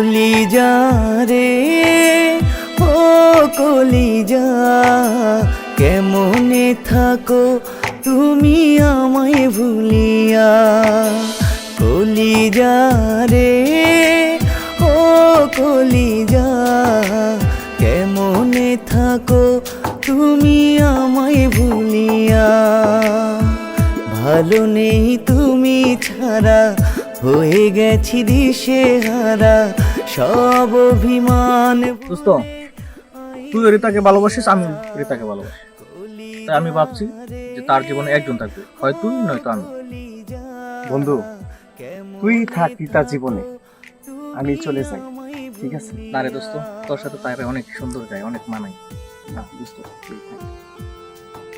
কলিজা রে, ও কলি যা কেমনে থাকো তুমি আমায় ভুলিয়া? কলিজা রে, ও কলি যা কেমনে থাকো তুমি আমায় ভুলিয়া? ভালো নেই তুমি ছাড়া হয়ে গেছি দিশে হারা সব অভিমান দোস্ত তুই রিতাকে ভালোবাসিস আমি রিতাকে ভালোবাসি। তাই আমি ভাবছি যে তার জীবনে একজন থাকবে হয় তুই নয়তো আমি। বন্ধু তুই থাক তার জীবনে আমি চলে যাই ঠিক আছে? না রে দোস্ত তোর সাথে তার অনেক সুন্দর যায় অনেক মানাই না দোস্ত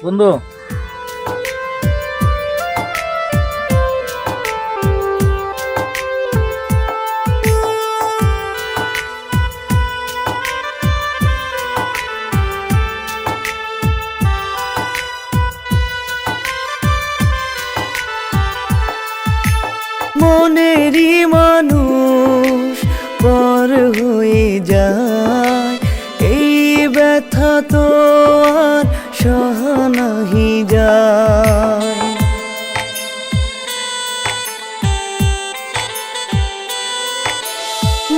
বন্ধু তো আর সহানাহি যায়।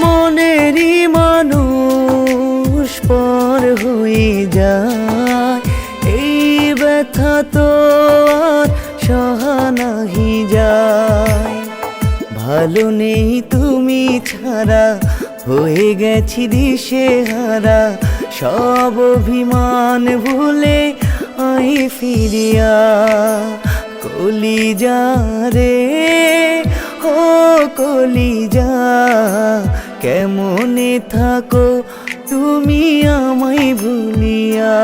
মনেরই মানুষ পর হয়ে যায়। এই ব্যথা তো আর সহানাহি যায়। ভালো নেই তুমি ছাড়া, হয়ে গেছি দিশে হারা সব অভিমান ভুলে আই ফিরিয়া কলিজা রে ও কলিজা কেমনে থাকো তুমি আমায় ভুলিয়া?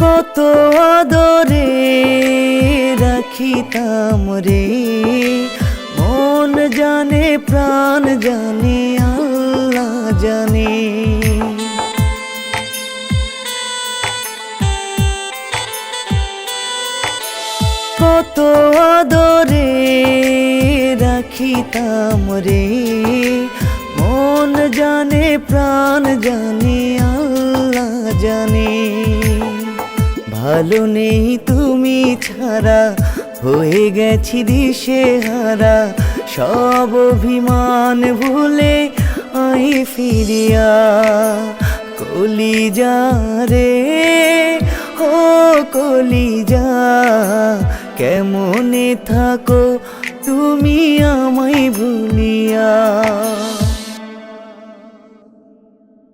কত আদরে রাখিতাম রে। মন জানে, প্রাণ জানে, আল্লাহ জানে। কত আদরে রাখিতাম রে। মন জানে, প্রাণ জানে ভালো নেই তুমি ছাড়া, হয়ে গেছি দিশে হারা। সব অভিমান ভুলে আই ফিরিয়া, কলিজা রে, ও কলিজা, কেমনে থাকো তুমি আমায় ভুলিয়া?